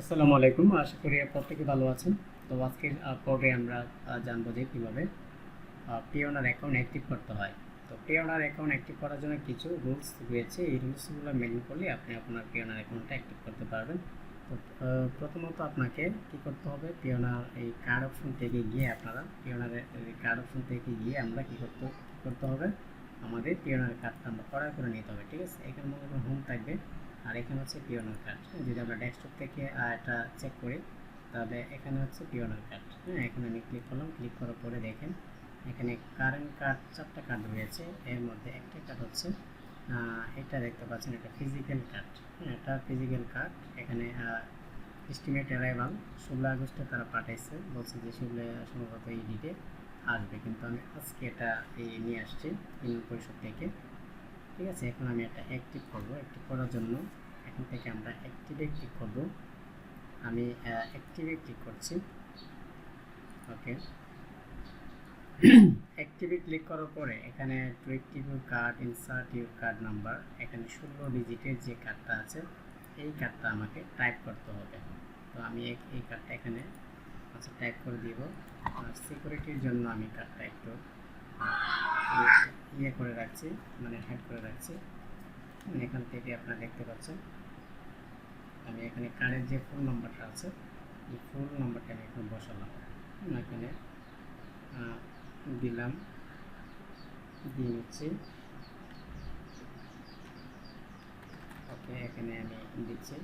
আসসালামু আলাইকুম। আশা করি প্রত্যেকে ভালো আছেন। তো আজকের পর্বে আমরা জানব যে কীভাবে পিওনার অ্যাকাউন্ট অ্যাক্টিভ করতে হয়। তো পিওনার অ্যাকাউন্ট অ্যাক্টিভ করার জন্য কিছু রুলস রয়েছে। এই রুলসগুলো মেনে করলে আপনি আপনার পিওনার অ্যাকাউন্টটা অ্যাক্টিভ করতে পারবেন। তো প্রথমত আপনাকে কী করতে হবে? পিওনার এই কার্ড অপশন থেকে গিয়ে আপনারা পিওনারের কার্ড অপশন থেকে গিয়ে আমরা কী করতে করতে হবে? আমাদের পিওনার কার্ডটা আমরা করার করে নিতে হবে, ঠিক আছে? এখানে মনে হোম থাকবে। আর এখানে হচ্ছে পিওনার কার্ড। যদি আমরা ডেস্কটপ থেকে এটা চেক করি, তাহলে এখানে হচ্ছে পিওনার কার্ড। হ্যাঁ এখানে আমি ক্লিক করলাম। ক্লিক করার পরে দেখেন, এখানে কারেন্ট কার্ড চারটা কার্ড রয়েছে। এর মধ্যে একটা কার্ড হচ্ছে এটা দেখতে পাচ্ছেন এটা ফিজিক্যাল কার্ড হ্যাঁ এটা ফিজিক্যাল কার্ড এখানে এস্টিমেট অ্যারাইভাল ষোলো আগস্টে তারা পাঠাইছে। বলছে যে ষোলো, সম্ভবত এই ডিটে আসবে। কিন্তু আমি আজকে এটা এই নিয়ে আসছি ইউনিয়ন পরিষদ থেকে। ঠিক আছে? এখন আমি এটা অ্যাক্টিভ করব। অ্যাক্টিভ করার জন্য এখান থেকে আমরা অ্যাক্টিভে ক্লিক করব। আমি অ্যাক্টিভে ক্লিক করছি। ওকে অ্যাক্টিভে ক্লিক করার পরে এখানে to active card insert your card number এখানে ষোলো ডিজিটের যে কার্ডটা আছে, এই কার্ডটা আমাকে টাইপ করতে হবে। তো আমি এই- কার্ডটা এখানে আচ্ছা টাইপ করে দিব। আর সিকিউরিটির জন্য আমি কার্ডটা একটু ইয়ে করে রাখছি মানে হাইড করে রাখছি। হুম, এখান থেকে আপনারা দেখতে পাচ্ছেন। আমি এখানে কার্ডের যে ফোন নাম্বারটা আছে এই ফোন নাম্বারটা আমি এখানে বসালাম। এখানে দিলাম। দিয়ে নিচ্ছি। ওকে এখানে আমি দিচ্ছি।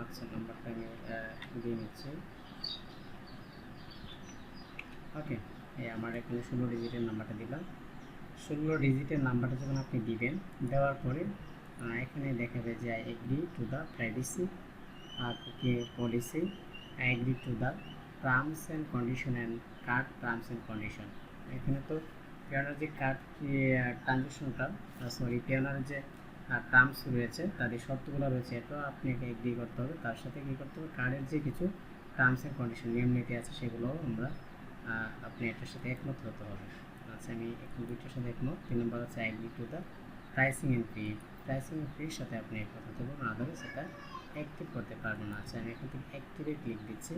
আচ্ছা নাম্বারটা আমি দিয়ে নিচ্ছি। ওকে এই আমার এখানে ষোলো ডিজিটের নাম্বারটা দিলাম। ষোলো ডিজিটের নাম্বারটা যখন আপনি দিবেন, দেওয়ার পরে এখানে দেখাবে যে I agree to the privacy cookie policy I agree to the terms and condition and card terms and condition এখানে তো পেয়ানার যে কার্ড ট্রানজেকশনটা সরি পেয়ানার যে টার্মস রয়েছে তাদের শর্তগুলো রয়েছে এটাও আপনাকে এগ্রি করতে হবে। তার সাথে কী করতে হবে? কার্ডের যে কিছু টার্মস অ্যান্ড কন্ডিশন নিয়ম নীতি আছে, সেগুলোও আমরা আপনি এটার সাথে একমত হতে হবে। আচ্ছা আমি দুইটার সাথে একমত। তিন নম্বর হচ্ছে ID to the pricing and fee pricing and ফির সাথে আপনি একমত হতে পারবেন আদারে সেটা অ্যাক্টিভ করতে পারব না। আচ্ছা আমি এখান থেকে অ্যাক্টিভে ক্লিক দিচ্ছি।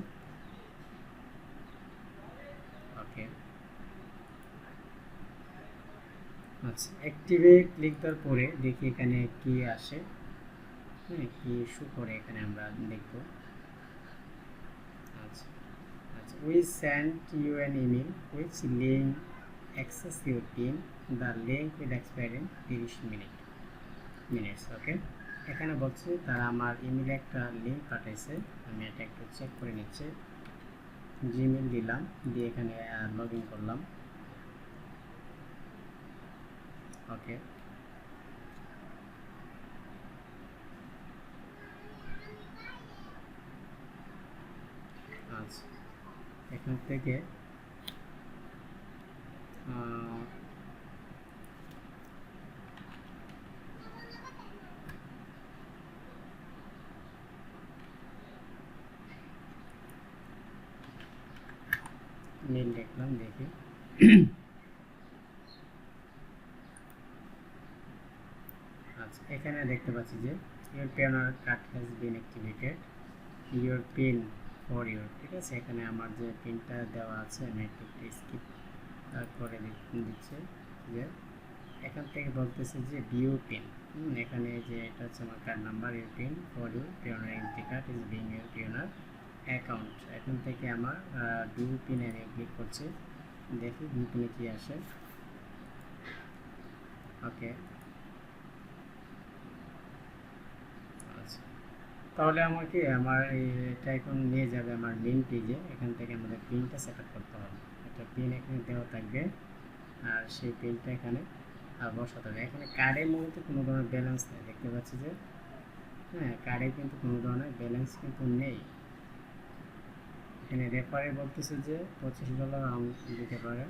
ওকে আচ্ছা অ্যাক্টিভে ক্লিক দেওয়ার পরে দেখি এখানে কি আসে। হ্যাঁ কি শু করে এখানে আমরা দেখব। আচ্ছা আচ্ছা we send you an email which link access your pin the link with expire in তিরিশ মিনিট মিনিটস ওকে এখানে বলছে তারা আমার ইমেলে একটা লিঙ্ক পাঠাইছে, আমি এটা একটু চেক করে নিচ্ছি। জিমেল দিলাম, দিয়ে এখানে লগ ইন করলাম। ওকে আচ্ছা এখান থেকে আহ, মেল দেখলাম দেখি আচ্ছা এখানে দেখতে পাচ্ছি যে your Payoneer card has been activated your pin for your ঠিক আছে? এখানে আমার যে পিনটা দেওয়া আছে, আমি একটু স্কিপ করে দিচ্ছে যে এখান থেকে বলতেছে যে ভিউ পিন এখানে যে এটা হচ্ছে আমার card number your pin for your Payoneer entry card is being your Payoneer account এখান থেকে আমার ভিউ পিনে আমি ক্লিক করছি, দেখি ভিউ পিনে কী আসে। ওকে আচ্ছা তাহলে আমাকে আমার এটা এখন নিয়ে যাবে আমার মেন পেজে এখান থেকে আমাদের পিনটা সেট করতে হবে। একটা পিন এখানে দেওয়া থাকবে। আর সেই পিনটা এখানে বসাতে হবে। এখানে কার্ডের মধ্যে কোনো ধরনের ব্যালেন্স নেই। দেখতে পাচ্ছি যে হ্যাঁ কার্ডে কিন্তু কোনো ধরনের ব্যালেন্স কিন্তু নেই। এখানে রেফারে বলতেছে যে, পঁচিশ ডলার আউন্ট দিতে পারে।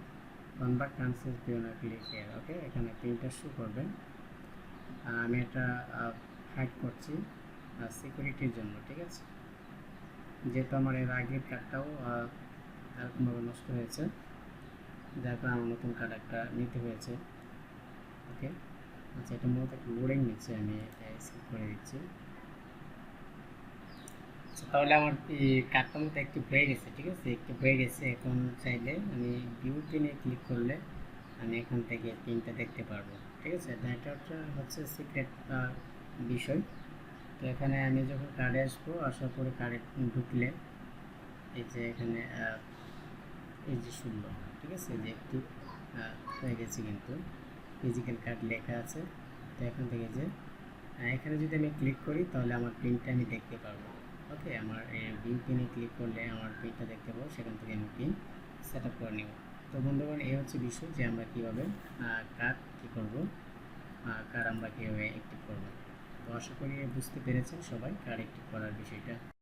Convert transfer Payoneer click okay এখানে পিনটা শু করবেন। আমি এটা হাইড করছি। সিকিউরিটির জন্য ঠিক আছে? যেহেতু আমার এর আগের কার্ডটাও এরকমভাবে নষ্ট হয়েছে যার কারণে আমার নতুন কার্ড একটা নিতে হয়েছে ওকে আচ্ছা এটা মূলত একটা লোডিং নিচ্ছে আমি স্কিপ করে দিচ্ছি। আচ্ছা, তাহলে আমার কার্ডটা মতো একটু হয়ে গেছে ঠিক আছে? একটু হয়ে গেছে এখন চাইলে আমি ভিউ পিনে ক্লিক করলে আমি এখান থেকে পিনটা দেখতে পারব ঠিক আছে? এটা হচ্ছে সিক্রেট বিষয়। তো এখানে আমি যখন কার্ডে আসব, আসার পরে কার্ডে ঢুকলে, এই যে এখানে এই যে শূন্য, ঠিক আছে? যে একটু হয়ে গেছে কিন্তু। ফিজিক্যাল কার্ড লেখা আছে। তো এখান থেকে যে এখানে যদি আমি ক্লিক করি, তাহলে আমার প্রিন্টটা আমি দেখতে পারব। ওকে আমার ভিউ পিনে ক্লিক করলে আমার প্রিন্টটা দেখতে পাবো। সেখান থেকে আমি পিন সেট আপ করে নেব। তো বন্ধুগণ, এই হচ্ছে বিষয় যে আমরা কীভাবে কার্ড কী করব কার্ড আমরা কীভাবে অ্যাক্টিভ করব। আশা করি বুঝতে পেরেছেন সবাই কারেক্ট করার বিষয়টা।